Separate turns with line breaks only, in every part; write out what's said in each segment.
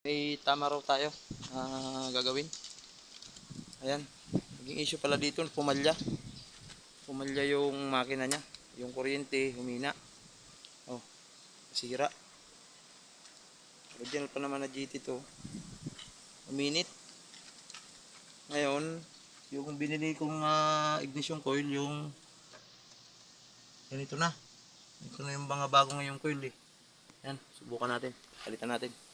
May tama raw tayo na gagawin. Ayan. Naging issue pala dito, pumalya. Pumalya yung makina niya. Yung kuryente, humina. Oh, sira. Original pa naman na GT to. Uminit. Ngayon, yung binili kong ah, ignition coil, yung ganito na. Ito na yung mga bago ngayong coil eh. Yan, subukan natin. Palitan natin.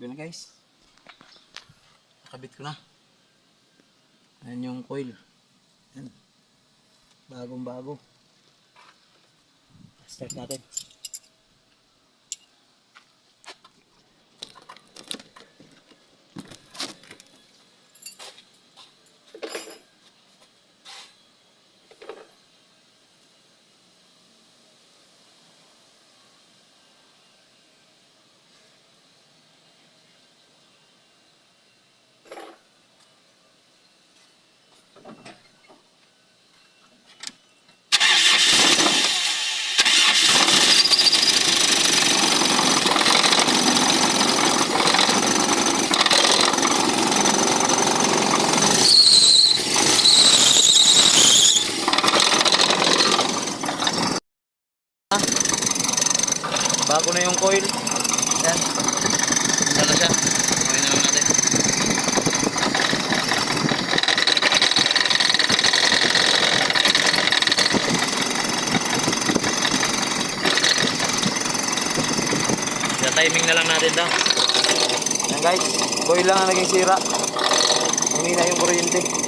Na guys. Nakabit ko na. Ayan yung coil. Ayan. Bagong bago. Start natin. Bago na yung coil. Yan. Ganda na siya. Okay na lang natin. Sa timing na lang natin daw. Yan guys. Coil lang ang naging sira. Humina yung kuryente.